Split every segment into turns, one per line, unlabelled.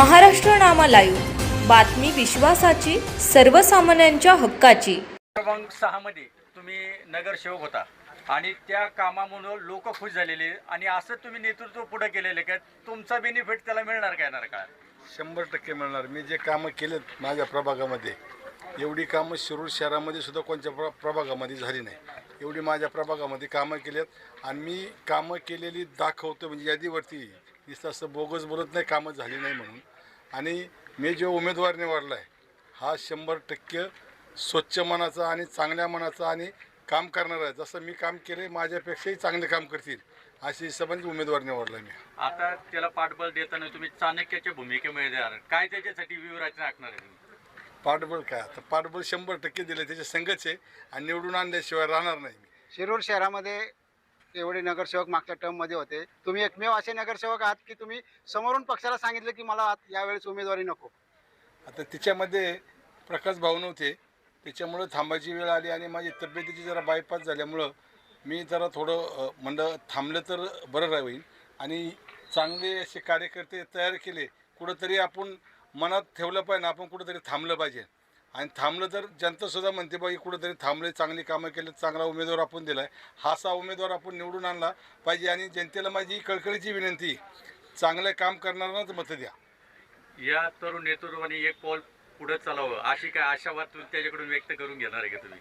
महाराष्ट्र नामा live. बातमी विश्वासाची सर्वसामान्यांच्या हक्काची.
क्रमांक सहामध्ये तुम्ही नगरसेवक होता. आणि त्या कामामुळं लोक खुश झालेले आणि असं तुम्ही नेतृत्व पुढे केलेले का? तुमचा बेनिफिट त्याला मिळणार का येणार का?
शंभर टक्के मिळणार. मी जे कामं केलेत माझ्या प्रभागामध्ये एवढी कामं शिरूर शहरामध्ये सुद्धा कोणत्या प्र प्रभागामध्ये झाली नाही. एवढी माझ्या प्रभागामध्ये कामं केलेत आणि मी कामं केलेली दाखवतो म्हणजे यादीवरती. नुसतं असं बोगस बोलत नाही कामं झाली नाही म्हणून. आणि मी जो उमेदवार निवडला आहे हा शंभर टक्के स्वच्छ मनाचा आणि चांगल्या मनाचा आणि काम करणारा आहे. जसं मी काम केले माझ्यापेक्षाही चांगले काम करतील अशी हिशोबाने उमेदवार निवडला मी.
आता त्याला पाठबळ देताना तुम्ही चाणक्याच्या भूमिकेमध्ये देणार काय त्याच्यासाठी व्यूहरचना आखणार आहे तुम्ही?
पाठबळ काय? आता पाठबळ शंभर टक्के दिले त्याचे संघच आहे आणि निवडून आणल्याशिवाय राहणार नाही मी.
शिरूर शहरामध्ये एवढे नगरसेवक मागच्या टर्ममध्ये होते. तुम्ही एकमेव असे नगरसेवक आहात की तुम्ही समोरून पक्षाला सांगितलं की मला आत- यावेळेस उमेदवारी नको?
आता तिच्यामध्ये प्रकाश भाऊ नव्हते त्याच्यामुळं थांबायची वेळ आली आणि माझी तब्येतीची जरा बायपास झाल्यामुळं मी जरा थोडं म्हणलं थांबलं तर बरं राहील. आणि चांगले असे कार्यकर्ते तयार केले. कुठंतरी आपण मनात ठेवलं पाहिजे आपण कुठंतरी थांबलं पाहिजे. आणि थांबलं तर जनतासुद्धा म्हणते बाई कुठंतरी थांबले चांगली कामं केले चांगला उमेदवार आपण दिला आहे हा असा उमेदवार आपण निवडून आणला पाहिजे आणि जनतेला माझी कळकळीची विनंती चांगलं काम करणाऱ्यांनाच मतं द्या.
या तरुण नेतृत्वाने एक पाऊल पुढे चालावं अशी काय आशावाद तुम्ही त्याच्याकडून व्यक्त करून घेणार आहे का तुम्ही?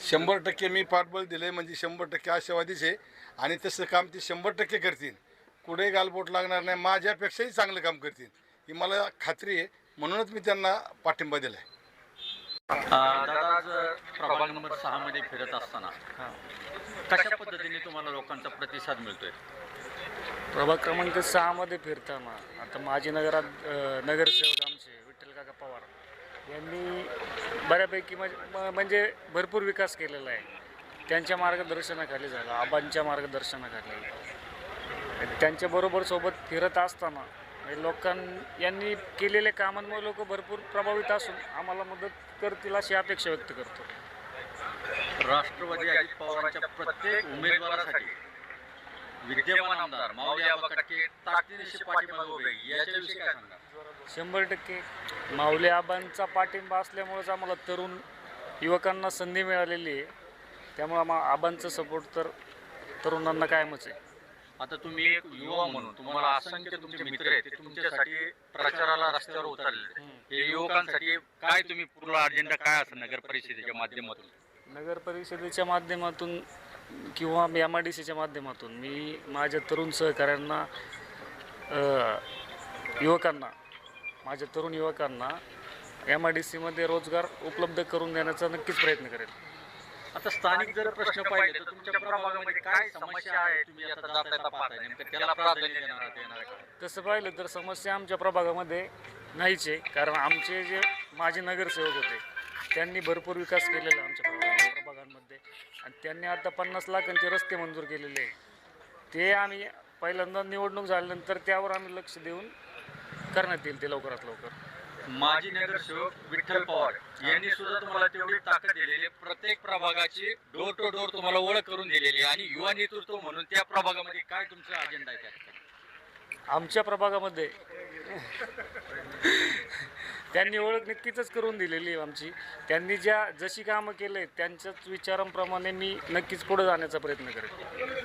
शंभर टक्के मी पाठबळ दिले म्हणजे शंभर टक्के आशावादीच आहे. आणि तसं काम ते शंभर टक्के करतील. कुठेही गालबोट लागणार नाही माझ्यापेक्षाही चांगलं काम करतील. ही मला खात्री आहे. म्हणूनच मी त्यांना पाठिंबा दिला आहे
दादा आज प्रभाग नंबर सहा मध्ये फिरत असताना कशा पद्धतीने तुम्हाला लोकांचा प्रतिसाद मिळतोय?
प्रभाग क्रमांक सहामध्ये फिरताना आता माजी नगरात नगरसेवक आमचे विठ्ठल काका पवार यांनी बऱ्यापैकी म्हणजे म्हणजे भरपूर विकास केलेला आहे. त्यांच्या मार्गदर्शनाखाली झाला आबांच्या मार्गदर्शनाखाली. त्यांच्याबरोबर सोबत फिरत असताना म्हणजे लोकां यांनी केलेल्या कामांमुळे लोक भरपूर प्रभावित असून आम्हाला मदत करतील अशी अपेक्षा व्यक्त करतो.
राष्ट्रवादी अजित पवारांच्या प्रत्येक उमेदवारासाठी विद्यमान आमदार
शंभर टक्के. माऊली आबांचा पाठिंबा असल्यामुळेच आम्हाला तरुण युवकांना संधी मिळालेली आहे. त्यामुळे आम्हा आबांचा सपोर्ट तर तरुणांना कायमच आहे.
आता तुम्ही एक युवा म्हणून तुम्हाला असंख्य तुमचे मित्र आहेत ते तुमच्यासाठी प्रचाराला रस्त्यावर उतरले हे युवकांसाठी काय तुम्ही पूर्ण अजेंडा काय असेल नगर परिषदेच्या माध्यमातून?
नगर परिषदेच्या माध्यमातून किंवा एम आय डी सीच्या माध्यमातून मी माझ्या तरुण सहकाऱ्यांना युवकांना माझ्या तरुण युवकांना एम आय डी सीमध्ये रोजगार उपलब्ध करून देण्याचा नक्कीच प्रयत्न करेल
आता स्थानिक जर प्रश्न पाहिले तर तुमच्या प्रभागामध्ये काय समस्या आहे तुम्ही आता जाता येता पाहताय. नेमकं त्याला प्राधान्य देणार आहात, देणार आहे. का?
तसं पाहिलं तर समस्या आमच्या प्रभागामध्ये नाहीच आहे. कारण आमचे जे माजी नगरसेवक होते त्यांनी भरपूर विकास केलेला आहे आमच्या प्रभागा- प्रभागांमध्ये. आणि त्यांनी आता पन्नास लाखांचे रस्ते मंजूर केलेले आहे ते आम्ही पहिल्यांदा निवडणूक झाल्यानंतर त्यावर आम्ही लक्ष देऊन करण्यात येईल ते लवकरात लवकर.
माजी नगरसेवक विठ्ठल पवार यांनी सुद्धा तुम्हाला तेवढी ताकद दिलेली आहे. प्रत्येक प्रभागाची डोर टू डोर तुम्हाला ओळख करून दिलेली आहे. आणि युवा नेतृत्व म्हणून त्या प्रभागामध्ये काय तुमचा अजेंडा आहे
आमच्या प्रभागामध्ये त्यांनी ओळख नक्कीच करून दिलेली आहे आमची. त्यांनी ज्या जशी कामं केले त्यांच्याच विचारांप्रमाणे मी नक्कीच पुढे जाण्याचा प्रयत्न करेन.